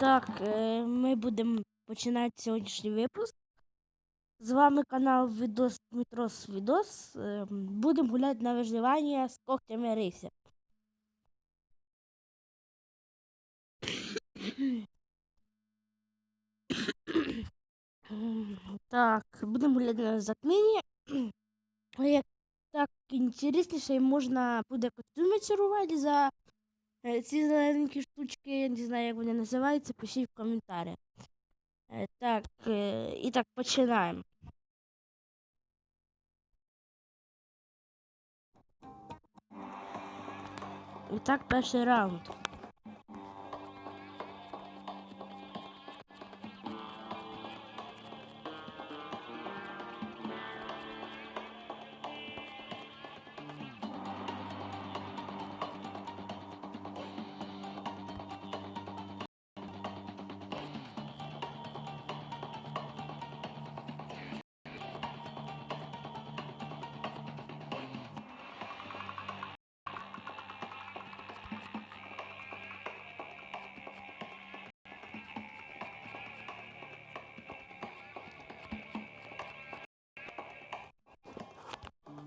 Так, е, ми будемо починати сьогоднішній випуск. З вами канал Відос Дмитрос Відос. Е, Будемо гуляти на виживання з когтями рися. Так, будемо гуляти на затміння. Як так інтересніше, можна буде костюми чарувати за ці зелененькі штучки, я не знаю, як вони називаються, пишіть в коментарях. Е, Так, е, і так починаємо. І так, перший раунд.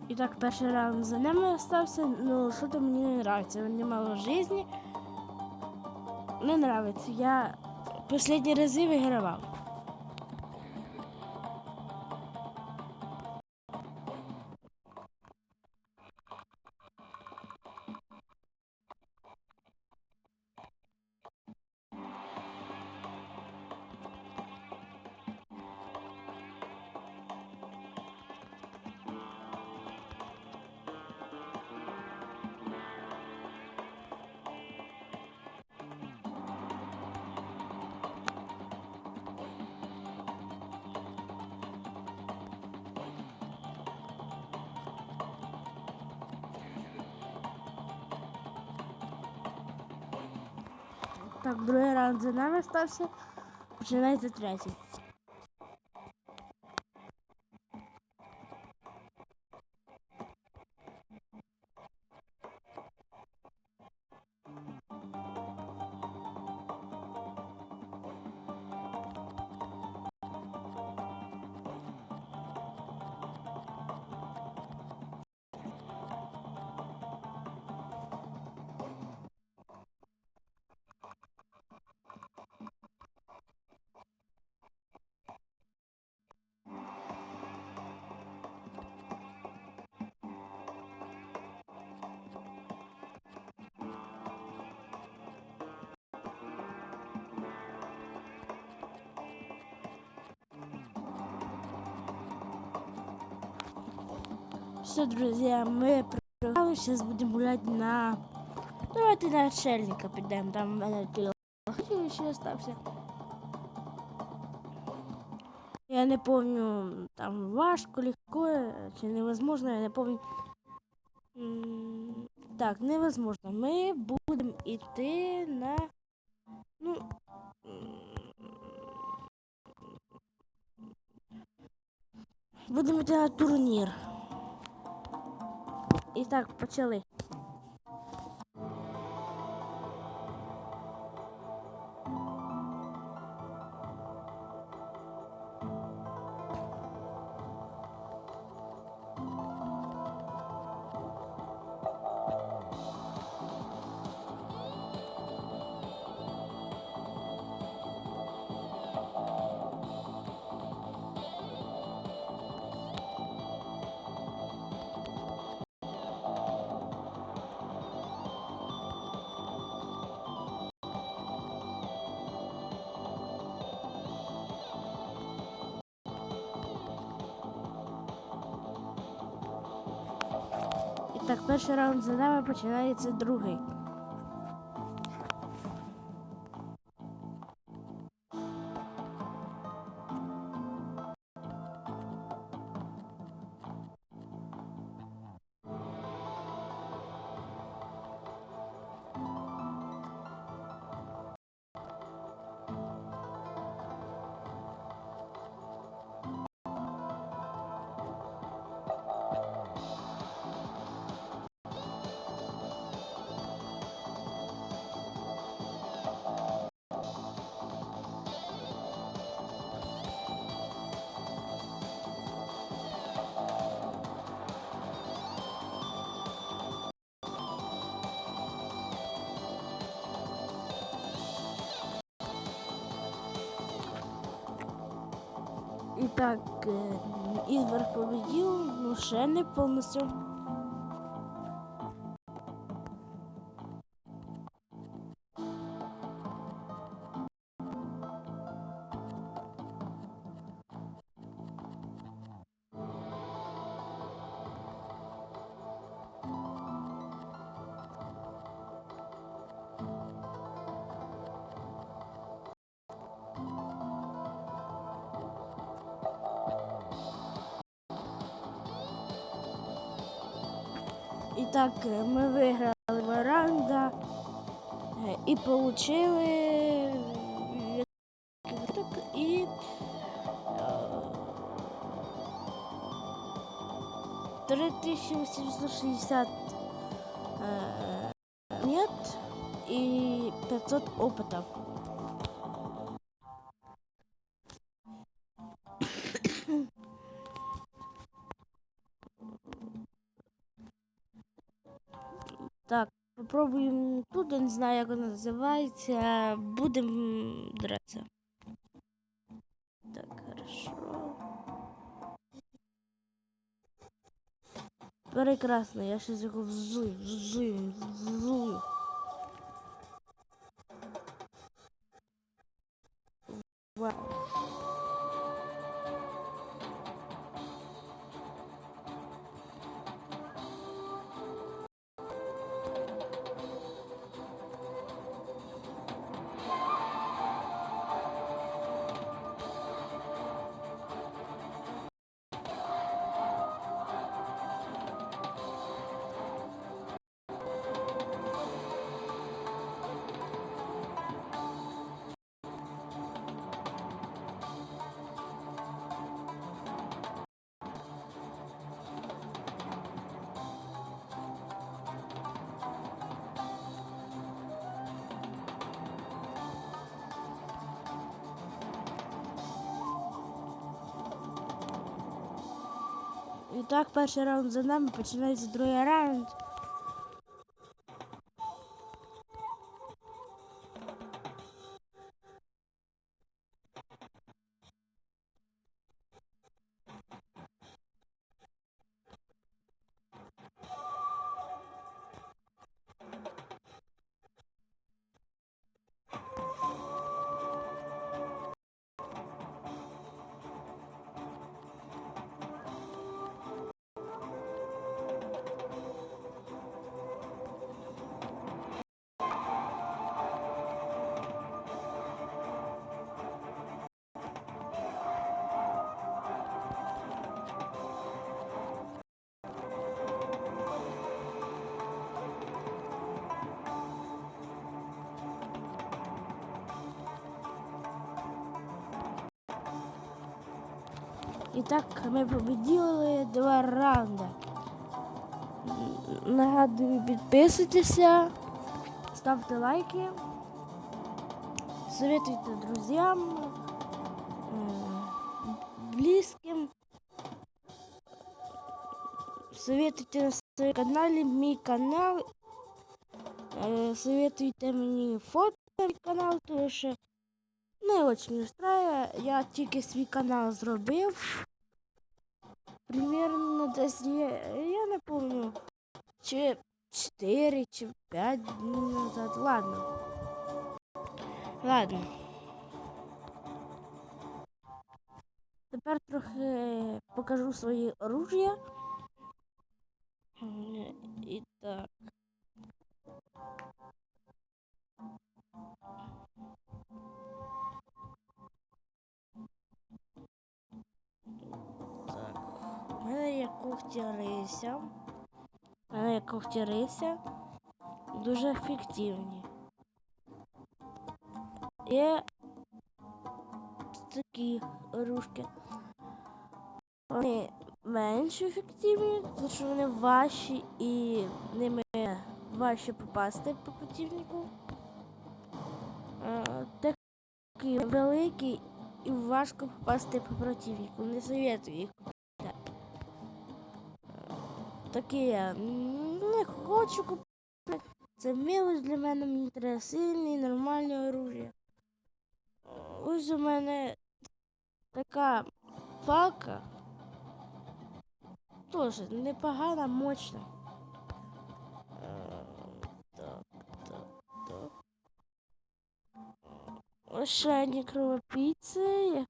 І так, перший раунд за ними остався. Ну, що то мені не нравиться. Мені мало житті. Не нравиться. Я останні рази вигравав. Так, другий раунд за нами стався. Починається третій. Все, друзья, мы програли. Сейчас будем гулять на... Давайте на отшельника підемо. Там в мене тіло ще остався. Я не помню, там важко, легко, чи невозможно, я не помню. Так, невозможно. Ми будемо йти на. Ну. м, Будемо йти на турнір. І так, почали. Так, перший раунд за нами починається другий. І так, е, победил, победив, ну ще не повністю. Так, е, ми виграли два раунда е, і получили е, і е, 3860 е, нет і 500 опыта. Так, попробуємо тут, не знаю, як воно називається. Будемо драться. Так, хорошо. Прекрасно, я щось його взую, взую, взую. Вау. І так, перший раунд за нами, починається другий раунд. І так ми победили два раунди. Нагадую, підписуйтеся, ставте лайки, советуйте друзьям, м, близким. Советуйте на своєму каналі, мій канал. Е, Советуйте мені фото на канал, тому що не очень устраиває. Я тільки свій канал зробив. Примерно десь є, я не пам'ятаю, чи 4, чи 5 днів назад. Ладно. Ладно. Тепер трохи покажу свої оружия. Е, І. Так. Мене є когті рися. У мене є когті рися. Дуже ефективні. Є такі ружки. Вони менш ефективні, тому що вони важчі і ними важче попасти по противнику. Е, Такі великі і важко попасти по противнику. Не советую їх. Такі я не хочу купити. Це милость для мене, мені треба сильне і нормальне оружие. Ось у мене така палка. Тоже непогана, мощна. Так, так, так. Ось кровопійці,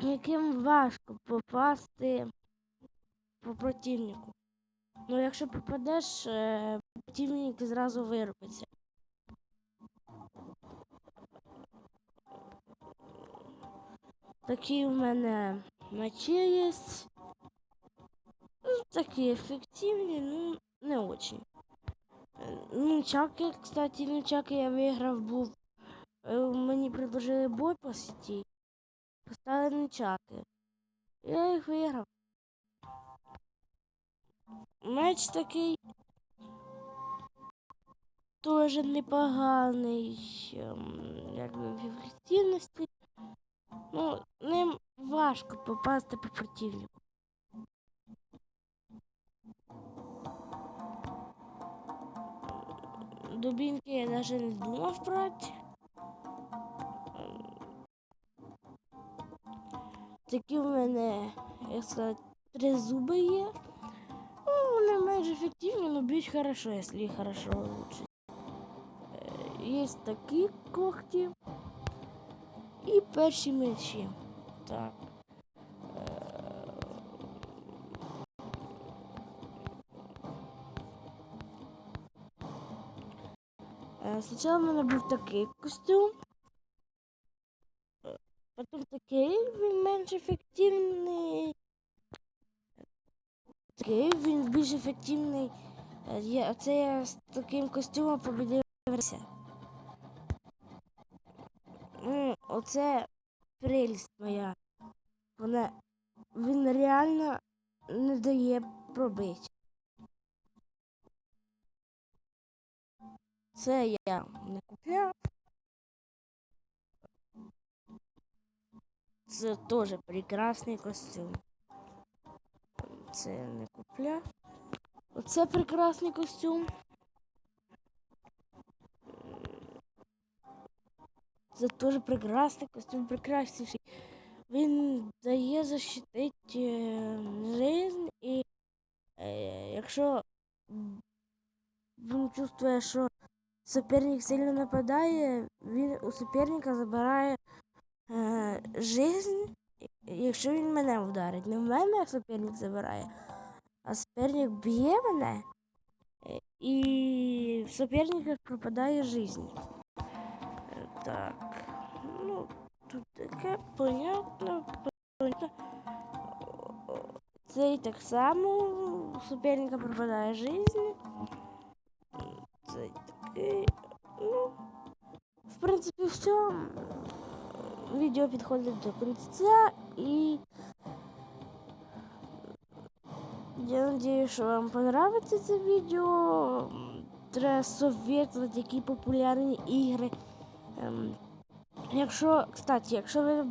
яким важко попасти по противнику. Ну, якщо попадеш, е, противник зразу виробиться. Такі у мене мечі є. Ну, такі ефективні, ну, не очень. Нунчаки, кстати, нунчаки я виграв був. Е, Мені предложили бой по сеті. Поставили нунчаки. Я їх виграв. Меч такий теж непоганий, ем, якби в ефективності. Ну, ним важко попасти по противнику. Дубинки я даже не думав брати. Ем, Такі в мене, як сказати, три зуби є. Б'ють хорошо, їх хорошо влучить. Е, Є такі когті і перші мечі. Так. Е, Спочатку в мене був такий костюм. Потім такий, він менш ефективний. Такий, він більш ефективний. Е, оце я з таким костюмом побідив верся. Ну, оце прелість моя. Вона, він реально не дає пробити. Це я не купляв. Це теж прекрасний костюм. Це не купляв. Оце прекрасний костюм. Це теж прекрасний костюм, прекрасніший. Він дає защитити жизнь і е, якщо він чувствує, що суперник сильно нападає, він у суперника забирає е, жизнь, якщо він мене вдарить. Не в мене суперник забирає, а суперник б'є мене, е, і в суперника пропадає жизнь. Е, Так, ну, тут таке понятно, понятно. Цей так само у суперника пропадає жизнь. Цей такий. Ну, в принципі, все. Відео підходить до кінця і я надію, що вам понравиться це відео. Треба советувати, які популярні ігри. Ем, якщо, кстати, якщо ви